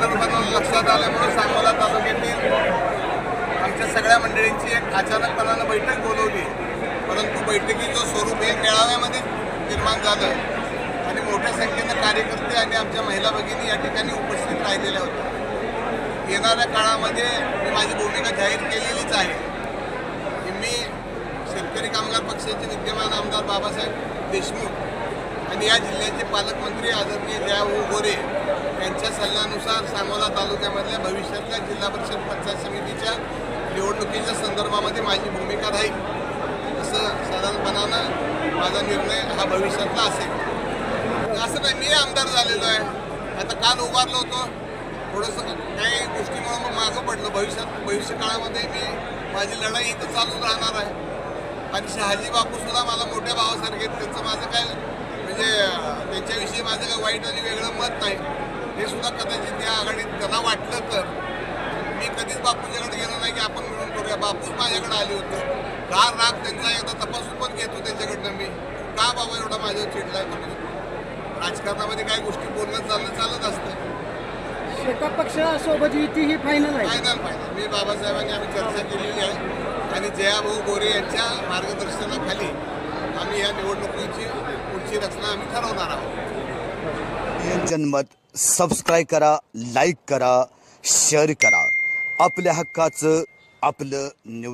अचानकपणाला लक्षात आल्यामुळं सांगोला तालुक्यातील आमच्या सगळ्या मंडळींची एक अचानकपणानं बैठक बोलवली. परंतु बैठकीचं स्वरूप हे मेळाव्यामध्ये निर्माण झालं. आणि मोठ्या संख्येनं कार्यकर्ते आणि आमच्या महिला भगिनी या ठिकाणी उपस्थित राहिलेल्या होत्या. येणाऱ्या काळामध्ये मी माझी भूमिका जाहीर केलेलीच आहे. की मी शेतकरी कामगार पक्षाचे विद्यमान आमदार बाबासाहेब देशमुख आणि या जिल्ह्याचे पालकमंत्री आदरणीय जयाभाऊ गोरे यांच्या सल्ल्यानुसार सांगोला तालुक्यामधल्या भविष्यातल्या जिल्हा परिषद पंचायत समितीच्या निवडणुकीच्या संदर्भामध्ये माझी भूमिका राहील. असं साधारणपणानं माझा निर्णय हा भविष्यातला असेल. असं नाही मी आमदार झालेलो आहे. आता काल उभारलो होतो. थोडंसं काही गोष्टीमुळं मग मागं पडलं. भविष्यात भविष्यकाळामध्ये मी माझी लढाई इथं चालूच राहणार आहे. आणि शहाजी बापूसुद्धा मला मोठ्या भावासारखे आहेत. त्यांचं माझं काय त्यांच्याविषयी माझं काय वाईट आणि वेगळं मत नाही. हे सुद्धा कदाचित त्या आघाडीत त्यांना वाटलं तर. मी कधीच बापूंच्याकडे गेलो नाही की आपण मिळून करूया. बापूच माझ्याकडे आले होते. का राग त्यांचा एकदा तपासून पण घेतो त्यांच्याकडनं मी. का बाबा एवढा माझ्यावर चिडलाय तुम्ही राजकारणामध्ये काही गोष्टी बोलणं चालणं चालत असतं. एका पक्षासोबत युती ही फायनल आहे. फायनल फायनल मी बाबासाहेबांनी आम्ही चर्चा केलेली आहे. आणि जयाभाऊ गोरे यांच्या मार्गदर्शनाखाली आम्ही या निवडणुकीची पुढची रचना आम्ही ठरवणार आहोत. जनमत सबस्क्राईब करा लाईक करा शेअर करा. आपल्या हक्काचं आपलं न्यूज